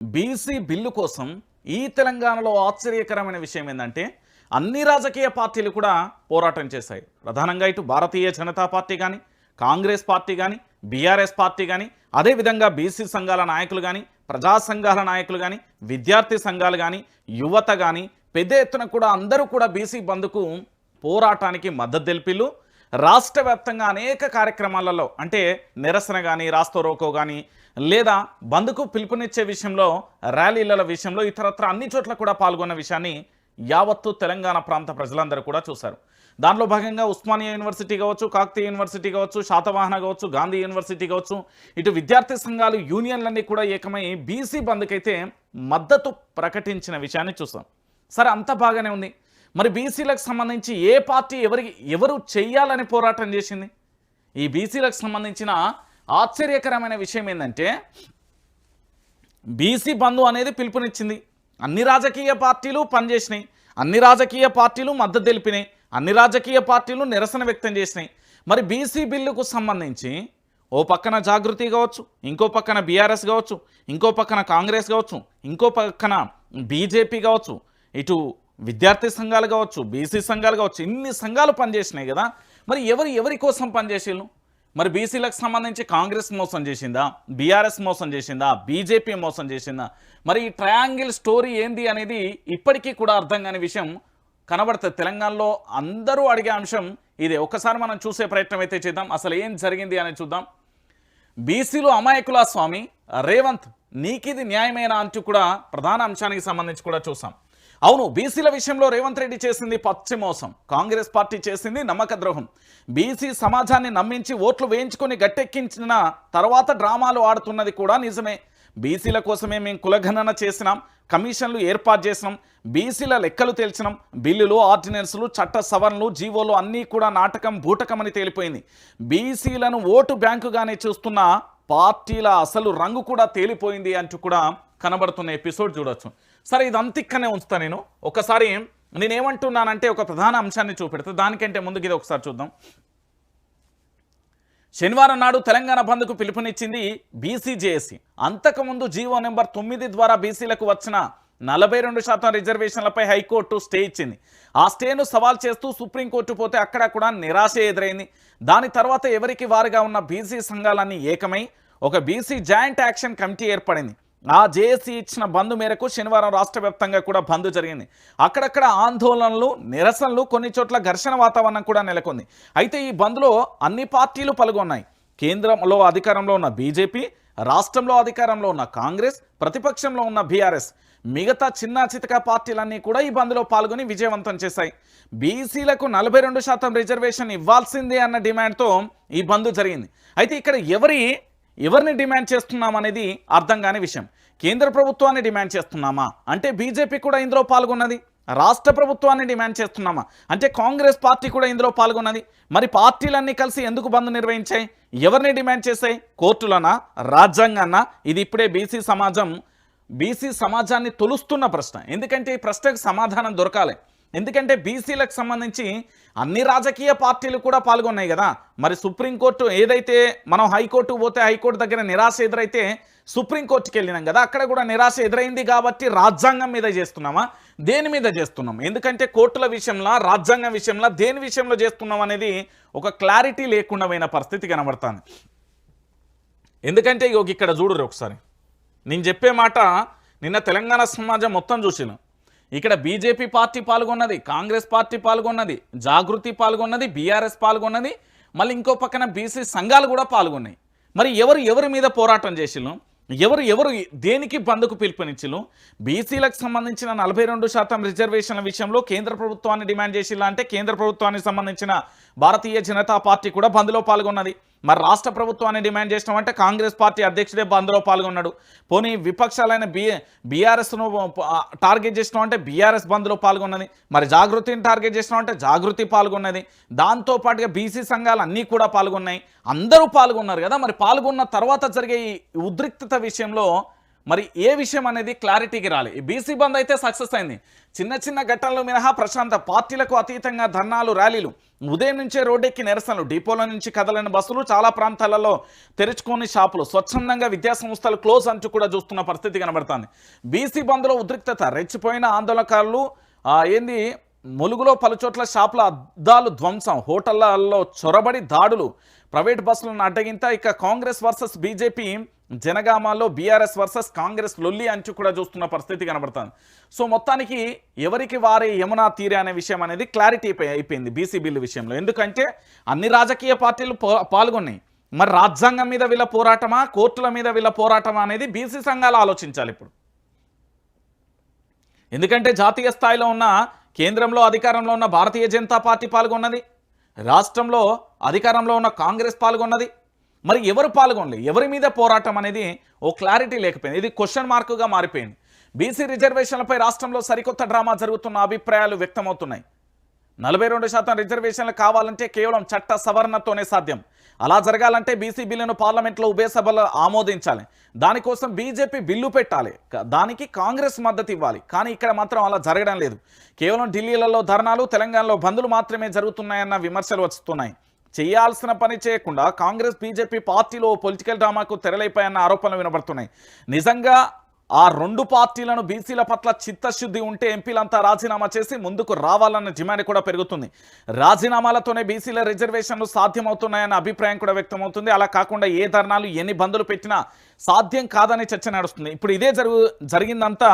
BC bill కోసం ఈ తెలంగాణలో ఆశ్చర్యకరమైన విషయం ఏంటంటే అన్ని రాజకీయ పార్టీలు కూడా పోరాటం చేశాయి. ప్రధానంగా ఇటు భారతీయ జనతా పార్టీ కానీ కాంగ్రెస్ పార్టీ కానీ బీఆర్ఎస్ పార్టీ కానీ అదేవిధంగా బీసీ సంఘాల నాయకులు కానీ ప్రజా సంఘాల నాయకులు కానీ విద్యార్థి సంఘాలు కానీ యువత కానీ పెద్ద ఎత్తున కూడా అందరూ కూడా బీసీ బంద్కు పోరాటానికి మద్దతు తెలిపిల్లు రాష్ట్ర వ్యాప్తంగా అనేక కార్యక్రమాలలో అంటే నిరసన కానీ రాస్తో రోకో కానీ లేదా బంద్కు పిలుపునిచ్చే విషయంలో ర్యాలీల విషయంలో ఇతరత్ర అన్ని చోట్ల కూడా పాల్గొన్న విషయాన్ని యావత్తు తెలంగాణ ప్రాంత ప్రజలందరూ కూడా చూశారు. దాంట్లో భాగంగా ఉస్మానియా యూనివర్సిటీ కావచ్చు కాకతీయ యూనివర్సిటీ కావచ్చు శాతవాహన కావచ్చు గాంధీ యూనివర్సిటీ కావచ్చు ఇటు విద్యార్థి సంఘాలు యూనియన్లన్నీ కూడా ఏకమై బీసీ బంద్కైతే మద్దతు ప్రకటించిన విషయాన్ని చూసాం సరే అంత బాగానే ఉంది. మరి బీసీలకు సంబంధించి ఏ పార్టీ ఎవరికి ఎవరు చెయ్యాలని పోరాటం చేసింది? ఈ బీసీలకు సంబంధించిన ఆశ్చర్యకరమైన విషయం ఏంటంటే బీసీ బంధు అనేది పిలుపునిచ్చింది. అన్ని రాజకీయ పార్టీలు పనిచేసినాయి. అన్ని రాజకీయ పార్టీలు మద్దతు తెలిపినాయి. అన్ని రాజకీయ పార్టీలు నిరసన వ్యక్తం చేసినాయి. మరి బీసీ బిల్లుకు సంబంధించి ఓ పక్కన జాగృతి కావచ్చు ఇంకో పక్కన బీఆర్ఎస్ కావచ్చు ఇంకో పక్కన కాంగ్రెస్ కావచ్చు ఇంకో పక్కన బీజేపీ కావచ్చు ఇటు విద్యార్థి సంఘాలు కావచ్చు బీసీ సంఘాలు కావచ్చు ఇన్ని సంఘాలు పనిచేసినాయి కదా. మరి ఎవరు ఎవరి కోసం పనిచేసేళ్ళు? మరి బీసీలకు సంబంధించి కాంగ్రెస్ మోసం చేసిందా? బీఆర్ఎస్ మోసం చేసిందా? బీజేపీ మోసం చేసిందా? మరి ఈ ట్రయాంగిల్ స్టోరీ ఏంది అనేది ఇప్పటికీ కూడా అర్థం కాని విషయం కనబడుతుంది. తెలంగాణలో అందరూ అడిగే అంశం ఇదే. ఒకసారి మనం చూసే ప్రయత్నం అయితే చేద్దాం. అసలు ఏం జరిగింది అనేది చూద్దాం. బీసీలు అమాయకుల స్వామి? రేవంత్ నీకిది న్యాయమేనా అంటూ కూడా ప్రధాన అంశానికి సంబంధించి కూడా చూసాం. అవును బీసీల విషయంలో రేవంత్ రెడ్డి చేసింది పచ్చి మోసం. కాంగ్రెస్ పార్టీ చేసింది నమ్మక ద్రోహం బీసీ సమాజాన్ని నమ్మించి ఓట్లు వేయించుకొని గట్టెక్కించిన తర్వాత డ్రామాలు ఆడుతున్నది కూడా నిజమే. బీసీల కోసమే మేము కులగణన చేసినాం కమిషన్లు ఏర్పాటు చేసినాం బీసీల లెక్కలు తేల్చినాం బిల్లులు ఆర్డినెన్సులు చట్ట సవరణలు జీవోలు అన్నీ కూడా నాటకం బూటకమని తేలిపోయింది. బీసీలను ఓటు బ్యాంకుగానే చూస్తున్న పార్టీల అసలు రంగు కూడా తేలిపోయింది అంటూ కూడా కనబడుతున్న ఎపిసోడ్ చూడొచ్చు. సరే ఇది అంతిక్కనే ఉంచుతా నేను. ఒకసారి నేనేమంటున్నానంటే ఒక ప్రధాన అంశాన్ని చూపెడతా. దానికంటే ముందుకు ఇది ఒకసారి చూద్దాం. శనివారం నాడు తెలంగాణ బంద్కు పిలుపునిచ్చింది బీసీజేఏసీ. అంతకుముందు జీవో నెంబర్ తొమ్మిది ద్వారా బీసీలకు వచ్చిన నలభై రెండు శాతం రిజర్వేషన్లపై హైకోర్టు స్టే ఇచ్చింది. ఆ స్టేను సవాల్ చేస్తూ సుప్రీంకోర్టు పోతే అక్కడ కూడా నిరాశ ఎదురైంది. దాని తర్వాత ఎవరికి వారుగా ఉన్న బీసీ సంఘాలన్నీ ఏకమై ఒక బీసీ జాయింట్ యాక్షన్ కమిటీ ఏర్పడింది. ఆ జేఏసీ ఇచ్చిన బంద్ మేరకు శనివారం రాష్ట్ర వ్యాప్తంగా కూడా బంద్ జరిగింది. అక్కడక్కడ ఆందోళనలు నిరసనలు కొన్ని చోట్ల ఘర్షణ వాతావరణం కూడా నెలకొంది. అయితే ఈ బంద్లో అన్ని పార్టీలు పాల్గొన్నాయి. కేంద్రంలో అధికారంలో ఉన్న బీజేపీ రాష్ట్రంలో అధికారంలో ఉన్న కాంగ్రెస్ ప్రతిపక్షంలో ఉన్న బీఆర్ఎస్. మిగతా చిన్న చితక పార్టీలన్నీ కూడా ఈ బంద్లో పాల్గొని విజయవంతం చేశాయి. బీసీలకు నలభై రెండు శాతం రిజర్వేషన్ ఇవ్వాల్సిందే అన్న డిమాండ్తో ఈ బంద్ జరిగింది. అయితే ఇక్కడ ఎవరి ఎవరిని డిమాండ్ చేస్తున్నాం అనేది అర్థం కాని విషయం. కేంద్ర ప్రభుత్వాన్ని డిమాండ్ చేస్తున్నామా? అంటే బీజేపీ కూడా ఇందులో పాల్గొన్నది. రాష్ట్ర ప్రభుత్వాన్ని డిమాండ్ చేస్తున్నామా? అంటే కాంగ్రెస్ పార్టీ కూడా ఇందులో పాల్గొన్నది. మరి పార్టీలన్నీ కలిసి ఎందుకు బంద్ నిర్వహించాయి? ఎవరిని డిమాండ్ చేశాయి? కోర్టులనా? రాజ్యాంగాన్నా? ఇది ఇప్పుడే బీసీ సమాజం బీసీ సమాజాన్ని తొలుస్తున్న ప్రశ్న. ఎందుకంటే ఈ ప్రశ్నకు సమాధానం దొరకాలి. ఎందుకంటే బీసీలకు సంబంధించి అన్ని రాజకీయ పార్టీలు కూడా పాల్గొన్నాయి కదా. మరి సుప్రీంకోర్టు ఏదైతే మనం హైకోర్టు పోతే హైకోర్టు దగ్గర నిరాశ ఎదురైతే సుప్రీంకోర్టుకి వెళ్ళినాం కదా. అక్కడ కూడా నిరాశ ఎదురైంది కాబట్టి రాజ్యాంగం మీద చేస్తున్నామా? దేని మీద చేస్తున్నాం? ఎందుకంటే కోర్టుల విషయంలో రాజ్యాంగం విషయంలో దేని విషయంలో చేస్తున్నాం అనేది ఒక క్లారిటీ లేకుండా పోయిన పరిస్థితి కనబడుతుంది. ఎందుకంటే ఇగో ఇక్కడ చూడరు ఒకసారి. నేను చెప్పే మాట నిన్న తెలంగాణ సమాజం మొత్తం చూసినాం ఇక్కడ బీజేపీ పార్టీ పాల్గొన్నది కాంగ్రెస్ పార్టీ పాల్గొన్నది జాగృతి పాల్గొన్నది బీఆర్ఎస్ పాల్గొన్నది మళ్ళీ ఇంకో పక్కన బీసీ సంఘాలు కూడా పాల్గొన్నాయి. మరి ఎవరు ఎవరి మీద పోరాటం చేసిళ్ళు ఎవరు ఎవరు దేనికి బంద్కు పిలుపునిచ్చిళ్ళు బీసీలకు సంబంధించిన నలభై రెండు శాతం రిజర్వేషన్ల విషయంలో కేంద్ర ప్రభుత్వాన్ని డిమాండ్ చేసిలా అంటే కేంద్ర ప్రభుత్వానికి సంబంధించిన భారతీయ జనతా పార్టీ కూడా బంద్లో పాల్గొన్నది. మరి రాష్ట్ర ప్రభుత్వాన్ని డిమాండ్ చేసినామంటే కాంగ్రెస్ పార్టీ అధ్యక్షుడే బంద్లో పాల్గొన్నాడు. పోనీ విపక్షాలైన బి బీఆర్ఎస్ను టార్గెట్ చేసినామంటే బీఆర్ఎస్ బంద్లో పాల్గొన్నది. మరి జాగృతిని టార్గెట్ చేసినామంటే జాగృతి పాల్గొన్నది. దాంతోపాటుగా బీసీ సంఘాలు అన్నీ కూడా పాల్గొన్నాయి. అందరూ పాల్గొన్నారు కదా. మరి పాల్గొన్న తర్వాత జరిగే ఈ ఉద్రిక్తత విషయంలో మరి ఏ విషయం అనేది క్లారిటీకి రాలి. బీసీ బంద్ అయితే సక్సెస్ అయింది. చిన్న చిన్న ఘటనలు మినహా ప్రశాంత పార్టీలకు అతీతంగా ధర్నాలు ర్యాలీలు ఉదయం నుంచే రోడ్డెక్కి నిరసనలు డిపోల నుంచి కదలని బస్సులు చాలా ప్రాంతాలలో తెరుచుకొని షాపులు స్వచ్ఛందంగా విద్యాసంస్థలు క్లోజ్ అంటూ కూడా చూస్తున్న పరిస్థితి కనబడుతుంది. బీసీ బంద్లో ఉద్రిక్తత రెచ్చిపోయిన ఆందోళనకారులు ఏంది ములుగులో పలుచోట్ల షాపుల అద్దాలు ధ్వంసం హోటళ్ళలో చొరబడి దాడులు ప్రైవేట్ బస్సులను అడ్డగింత ఇక కాంగ్రెస్ వర్సెస్ బీజేపీ జనగామాలో బీఆర్ఎస్ వర్సెస్ కాంగ్రెస్ లొల్లి అంచు కూడా చూస్తున్న పరిస్థితి కనబడుతుంది. సో మొత్తానికి ఎవరికి వారే యమునా తీరే అనే విషయం అనేది క్లారిటీ అయిపోయింది బీసీ బిల్లు విషయంలో. ఎందుకంటే అన్ని రాజకీయ పార్టీలు పాల్గొన్నాయి. మరి రాజ్యాంగం మీద వీళ్ళ పోరాటమా కోర్టుల మీద వీళ్ళ పోరాటమా అనేది బీసీ సంఘాలు ఆలోచించాలి ఇప్పుడు. ఎందుకంటే జాతీయ స్థాయిలో ఉన్న కేంద్రంలో అధికారంలో ఉన్న భారతీయ జనతా పార్టీ పాల్గొన్నది. రాష్ట్రంలో అధికారంలో ఉన్న కాంగ్రెస్ పాల్గొన్నది. మరి ఎవరు పాల్గొనలేదు ఎవరి మీద పోరాటం అనేది ఓ క్లారిటీ లేకపోయింది. ఇది క్వశ్చన్ మార్కుగా మారిపోయింది. బీసీ రిజర్వేషన్లపై రాష్ట్రంలో సరికొత్త డ్రామా జరుగుతున్న అభిప్రాయాలు వ్యక్తమవుతున్నాయి. నలభై రెండు శాతం రిజర్వేషన్లు కావాలంటే కేవలం చట్ట సవరణతోనే సాధ్యం. అలా జరగాలంటే బీసీ బిల్లును పార్లమెంట్లో ఉభయ సభలో ఆమోదించాలి. దానికోసం బీజేపీ బిల్లు పెట్టాలి. దానికి కాంగ్రెస్ మద్దతు ఇవ్వాలి. కానీ ఇక్కడ మాత్రం అలా జరగడం లేదు. కేవలం ఢిల్లీలలో ధర్నాలు తెలంగాణలో బంద్లు మాత్రమే జరుగుతున్నాయన్న విమర్శలు వస్తున్నాయి. చేయాల్సిన పని చేయకుండా కాంగ్రెస్ బీజేపీ పార్టీలో పొలిటికల్ డ్రామాకు తెరలైపోయన్న ఆరోపణలు వినబడుతున్నాయి. నిజంగా ఆ రెండు పార్టీలను బీసీల పట్ల చిత్తశుద్ధి ఉంటే ఎంపీలంతా రాజీనామా చేసి ముందుకు రావాలన్న డిమాండ్ కూడా పెరుగుతుంది. రాజీనామాలతోనే బీసీల రిజర్వేషన్లు సాధ్యమవుతున్నాయన్న అభిప్రాయం కూడా వ్యక్తమవుతుంది. అలా కాకుండా ఏ ధర్నాలు ఎన్ని బంధులు పెట్టినా సాధ్యం కాదని చర్చ నడుస్తుంది. ఇప్పుడు ఇదే జరుగు జరిగిందంతా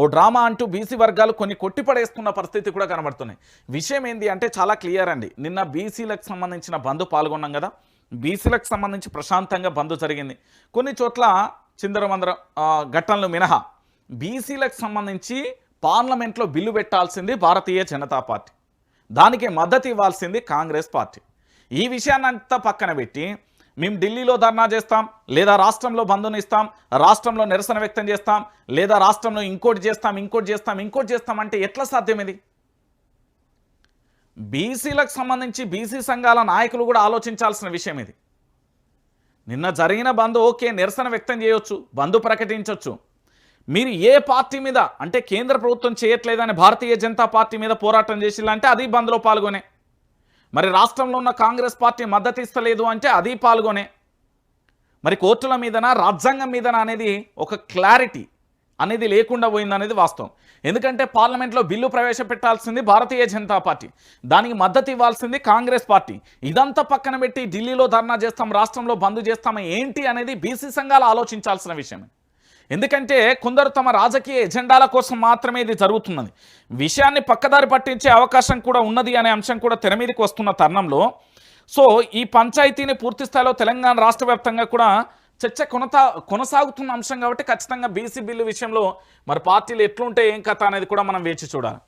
ఓ డ్రామా అంటూ బీసీ వర్గాలు కొన్ని కొట్టిపడేస్తున్న పరిస్థితి కూడా కనబడుతున్నాయి. విషయం ఏంది అంటే చాలా క్లియర్ అండి. నిన్న బీసీలకు సంబంధించిన బంధు పాల్గొన్నాం కదా. బీసీలకు సంబంధించి ప్రశాంతంగా బంధు జరిగింది. కొన్ని చోట్ల చిందరమందర ఘట్టంలో మినహా. బీసీలకు సంబంధించి పార్లమెంట్లో బిల్లు పెట్టాల్సింది భారతీయ జనతా పార్టీ. దానికి మద్దతు ఇవ్వాల్సింది కాంగ్రెస్ పార్టీ. ఈ విషయాన్నంతా పక్కన పెట్టి మేము ఢిల్లీలో ధర్నా చేస్తాం లేదా రాష్ట్రంలో బంధునిస్తాం రాష్ట్రంలో నిరసన వ్యక్తం చేస్తాం లేదా రాష్ట్రంలో ఇంకోటి చేస్తాం ఇంకోటి చేస్తాం ఇంకోటి చేస్తాం అంటే ఎట్లా సాధ్యం ఇది? బీసీలకు సంబంధించి బీసీ సంఘాల నాయకులు కూడా ఆలోచించాల్సిన విషయం ఇది. నిన్న జరిగిన బంద్ ఓకే నిరసన వ్యక్తం చేయొచ్చు బంద్ ప్రకటించవచ్చు మీరు ఏ పార్టీ మీద అంటే కేంద్ర ప్రభుత్వం చేయట్లేదని భారతీయ జనతా పార్టీ మీద పోరాటం చేసిల్లంటే అది బంద్లో పాల్గొనే. మరి రాష్ట్రంలో ఉన్న కాంగ్రెస్ పార్టీ మద్దతు ఇస్తలేదు అంటే అది పాల్గొనే. మరి కోర్టుల మీదన రాజ్యాంగం మీదన అనేది ఒక క్లారిటీ. అనేది లేకుండా పోయిందనేది వాస్తవం. ఎందుకంటే పార్లమెంట్లో బిల్లు ప్రవేశపెట్టాల్సింది భారతీయ జనతా పార్టీ. దానికి మద్దతు ఇవ్వాల్సింది కాంగ్రెస్ పార్టీ. ఇదంతా పక్కన పెట్టి ఢిల్లీలో ధర్నా చేస్తాం రాష్ట్రంలో బంద్ చేస్తాం ఏంటి అనేది బీసీ సంఘాలు ఆలోచించాల్సిన విషయం ఎందుకంటే కొందరు తమ రాజకీయ ఎజెండాల కోసం మాత్రమే ఇది జరుగుతున్నది. విషయాన్ని పక్కదారి పట్టించే అవకాశం కూడా ఉన్నది అనే అంశం కూడా తెర మీదకి వస్తున్న తరుణంలో సో ఈ పంచాయతీని పూర్తి స్థాయిలో తెలంగాణ రాష్ట్ర వ్యాప్తంగా కూడా చర్చ కొనతా కొనసాగుతున్న అంశం కాబట్టి ఖచ్చితంగా బీసీ బిల్లు విషయంలో మరి పార్టీలు ఎట్లుంటే ఏం కథ అనేది కూడా మనం వేచి చూడాలి.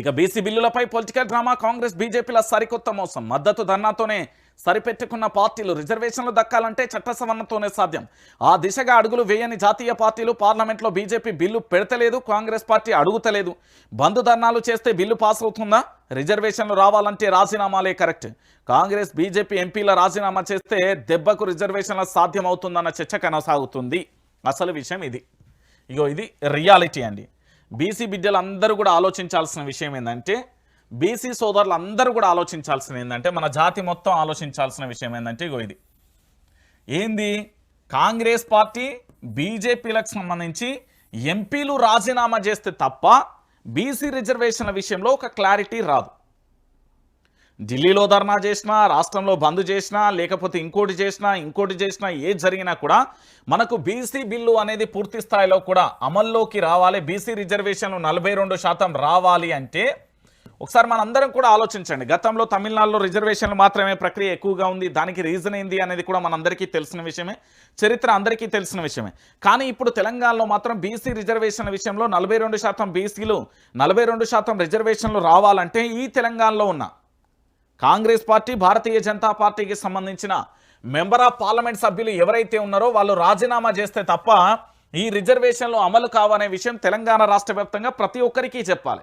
ఇక బీసీ బిల్లులపై పొలిటికల్ డ్రామా కాంగ్రెస్ బీజేపీల సరికొత్త మోసం. మద్దతు ధర్నాతోనే సరిపెట్టుకున్న పార్టీలు రిజర్వేషన్లు దక్కాలంటే చట్ట సవరణతోనే సాధ్యం. ఆ దిశగా అడుగులు వేయని జాతీయ పార్టీలు పార్లమెంట్లో బీజేపీ బిల్లు పెడతలేదు కాంగ్రెస్ పార్టీ అడుగుతలేదు. బంధు ధర్నాలు చేస్తే బిల్లు పాస్ అవుతుందా? రిజర్వేషన్లు రావాలంటే రాజీనామాలే కరెక్ట్. కాంగ్రెస్ బీజేపీ ఎంపీల రాజీనామా చేస్తే దెబ్బకు రిజర్వేషన్ల సాధ్యం అవుతుందన్న చర్చ కొనసాగుతుంది. అసలు విషయం ఇది. ఇగో ఇది రియాలిటీ అండి. బీసీ బిడ్డలు అందరూ కూడా ఆలోచించాల్సిన విషయం ఏంటంటే బీసీ సోదరులు అందరూ కూడా ఆలోచించాల్సిన ఏంటంటే మన జాతి మొత్తం ఆలోచించాల్సిన విషయం ఏంటంటే ఇగో ఇది. ఏంది? కాంగ్రెస్ పార్టీ బీజేపీలకు సంబంధించి ఎంపీలు రాజీనామా చేస్తే తప్ప బీసీ రిజర్వేషన్ల విషయంలో ఒక క్లారిటీ రాదు. ఢిల్లీలో ధర్నా చేసినా రాష్ట్రంలో బంద్ చేసినా లేకపోతే ఇంకోటి చేసినా ఇంకోటి చేసినా ఏది జరిగినా కూడా మనకు బీసీ బిల్లు అనేది పూర్తి స్థాయిలో కూడా అమల్లోకి రావాలి. బీసీ రిజర్వేషన్లు నలభై రెండు శాతం రావాలి అంటే ఒకసారి మనందరం కూడా ఆలోచించండి. గతంలో తమిళనాడులో రిజర్వేషన్లు మాత్రమే ప్రక్రియ ఎక్కువగా ఉంది. దానికి రీజన్ ఏంది అనేది కూడా మనందరికీ తెలిసిన విషయమే. చరిత్ర అందరికీ తెలిసిన విషయమే. కానీ ఇప్పుడు తెలంగాణలో మాత్రం బీసీ రిజర్వేషన్ల విషయంలో నలభై రెండు శాతం బీసీలు నలభై రెండు శాతం రిజర్వేషన్లు రావాలంటే ఈ తెలంగాణలో ఉన్న కాంగ్రెస్ పార్టీ భారతీయ జనతా పార్టీకి సంబంధించిన మెంబర్ ఆఫ్ పార్లమెంట్ సభ్యులు ఎవరైతే ఉన్నారో వాళ్ళు రాజీనామా చేస్తే తప్ప ఈ రిజర్వేషన్లు అమలు కావనే విషయం తెలంగాణ రాష్ట్ర వ్యాప్తంగా ప్రతి ఒక్కరికి చెప్పాలి.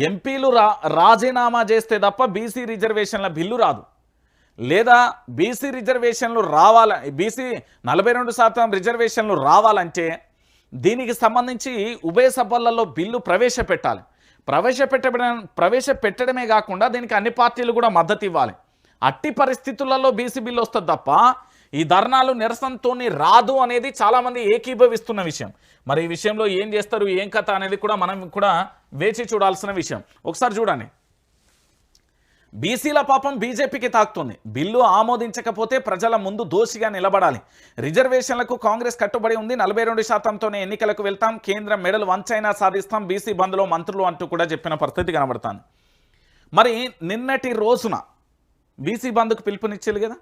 ఎంపీలు రా రాజీనామా చేస్తే తప్ప బీసీ రిజర్వేషన్ల బిల్లు రాదు. లేదా బీసీ రిజర్వేషన్లు రావాల బీసీ నలభై రెండు శాతం రిజర్వేషన్లు రావాలంటే దీనికి సంబంధించి ఉభయ సభలలో బిల్లు ప్రవేశపెట్టాలి. ప్రవేశపెట్టడం ప్రవేశపెట్టడమే కాకుండా దీనికి అన్ని పార్టీలు కూడా మద్దతు ఇవ్వాలి. అట్టి పరిస్థితులలో బీసీ బిల్లు వస్తుంది తప్ప ఈ ధర్నాలు నిరసనతోని రాదు అనేది చాలామంది ఏకీభవిస్తున్న విషయం. మరి ఈ విషయంలో ఏం చేస్తారు ఏం కథ అనేది కూడా మనం కూడా వేచి చూడాల్సిన విషయం. ఒకసారి చూడండి. బీసీల పాపం బీజేపీకి తాకుతుంది. బిల్లు ఆమోదించకపోతే ప్రజల ముందు దోషిగా నిలబడాలి. రిజర్వేషన్లకు కాంగ్రెస్ కట్టుబడి ఉంది. నలభై రెండు శాతంతోనే ఎన్నికలకు వెళ్తాం. కేంద్రం మెడలు వంచైనా సాధిస్తాం. బీసీ బంద్లో మంత్రులు అంటూ కూడా చెప్పిన పరిస్థితి కనబడతాను మరి నిన్నటి రోజున బీసీ బంద్కు పిలుపునిచ్చేది కదా?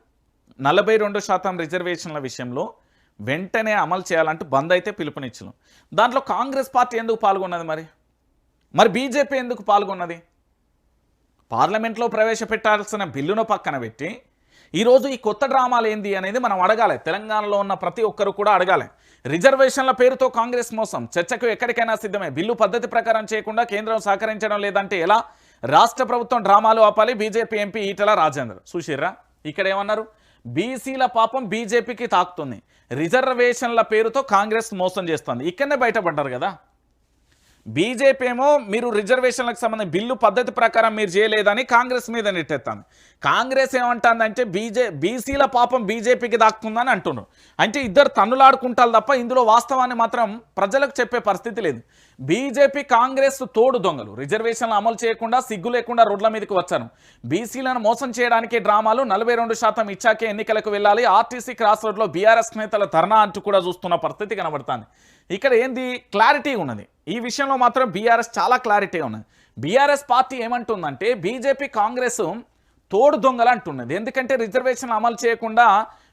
నలభై రెండు శాతం రిజర్వేషన్ల విషయంలో వెంటనే అమలు చేయాలంటూ బంద్ అయితే పిలుపునిచ్చాను దాంట్లో కాంగ్రెస్ పార్టీ ఎందుకు పాల్గొన్నది మరి? మరి బీజేపీ ఎందుకు పాల్గొన్నది? పార్లమెంట్లో ప్రవేశపెట్టాల్సిన బిల్లును పక్కన పెట్టి ఈరోజు ఈ కొత్త డ్రామాలు ఏంది అనేది మనం అడగాలి. తెలంగాణలో ఉన్న ప్రతి ఒక్కరు కూడా అడగాలి. రిజర్వేషన్ల పేరుతో కాంగ్రెస్ మోసం. చర్చకు ఎక్కడికైనా సిద్ధమే. బిల్లు పద్ధతి ప్రకారం చేయకుండా కేంద్రం సహకరించడం లేదంటే ఎలా? రాష్ట్ర ప్రభుత్వం డ్రామాలు ఆపాలి. BJP MP Etela Rajender. చూసిర్రా? ఇక్కడ ఏమన్నారు? బీసీల పాపం బీజేపీకి తాకుతుంది. రిజర్వేషన్ల పేరుతో కాంగ్రెస్ మోసం చేస్తుంది. ఇక్కడనే బయటపడ్డారు కదా. బీజేపీ ఏమో మీరు రిజర్వేషన్లకు సంబంధించి బిల్లు పద్ధతి ప్రకారం మీరు చేయలేదని కాంగ్రెస్ మీద నెట్టేస్తాను కాంగ్రెస్ ఏమంటుందంటే బీజే బీసీల పాపం బీజేపీకి దాక్కుందని అంటున్నారు. అంటే ఇద్దరు తన్నులాడుకుంటారు తప్ప ఇందులో వాస్తవాన్ని మాత్రం ప్రజలకు చెప్పే పరిస్థితి లేదు. బీజేపీ కాంగ్రెస్ తోడు దొంగలు. రిజర్వేషన్లు అమలు చేయకుండా సిగ్గు లేకుండా రోడ్ల మీదకి వచ్చాను బీసీలను మోసం చేయడానికి డ్రామాలు నలభై రెండు శాతం ఇచ్చాకే ఎన్నికలకు వెళ్ళాలి. ఆర్టీసీ క్రాస్ రోడ్లో బీఆర్ఎస్ నేతల ధర్నా అంటూ కూడా చూస్తున్న పరిస్థితి కనబడుతుంది. ఇక్కడ ఏంది? క్లారిటీ ఉన్నది. ఈ విషయంలో మాత్రం బీఆర్ఎస్ చాలా క్లారిటీ ఉన్నది. బీఆర్ఎస్ పార్టీ ఏమంటుందంటే బీజేపీ కాంగ్రెస్ తోడు దొంగలు అంటున్నది. ఎందుకంటే రిజర్వేషన్ అమలు చేయకుండా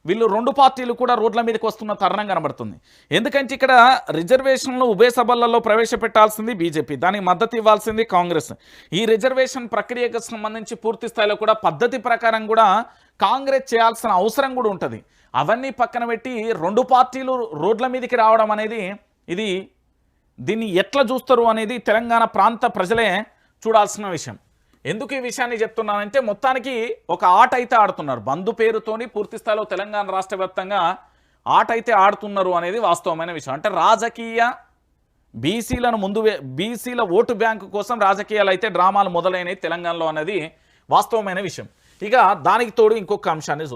వీళ్ళు రెండు పార్టీలు కూడా రోడ్ల మీదకి వస్తున్న తరుణం కనబడుతుంది. ఎందుకంటే ఇక్కడ రిజర్వేషన్లు ఉభయ సభలలో ప్రవేశపెట్టాల్సింది బీజేపీ దానికి మద్దతు ఇవ్వాల్సింది కాంగ్రెస్. ఈ రిజర్వేషన్ ప్రక్రియకు సంబంధించి పూర్తి స్థాయిలో కూడా పద్ధతి ప్రకారం కూడా కాంగ్రెస్ చేయాల్సిన అవసరం కూడా ఉంటుంది. అవన్నీ పక్కన పెట్టి రెండు పార్టీలు రోడ్ల మీదకి రావడం అనేది ఇది దీన్ని ఎట్లా చూస్తారు అనేది తెలంగాణ ప్రాంత ప్రజలే చూడాల్సిన విషయం. ఎందుకు ఈ విషయాన్ని చెప్తున్నానంటే మొత్తానికి ఒక ఆట అయితే ఆడుతున్నారు. బంధు పేరుతోని పూర్తి స్థాయిలో తెలంగాణ రాష్ట్ర వ్యాప్తంగా ఆట అయితే ఆడుతున్నారు అనేది వాస్తవమైన విషయం. అంటే రాజకీయ బీసీలను ముందు బీసీల ఓటు బ్యాంకు కోసం రాజకీయాలు అయితే డ్రామాలు మొదలైనవి తెలంగాణలో అనేది వాస్తవమైన విషయం. ఇక దానికి తోడు ఇంకొక అంశాన్ని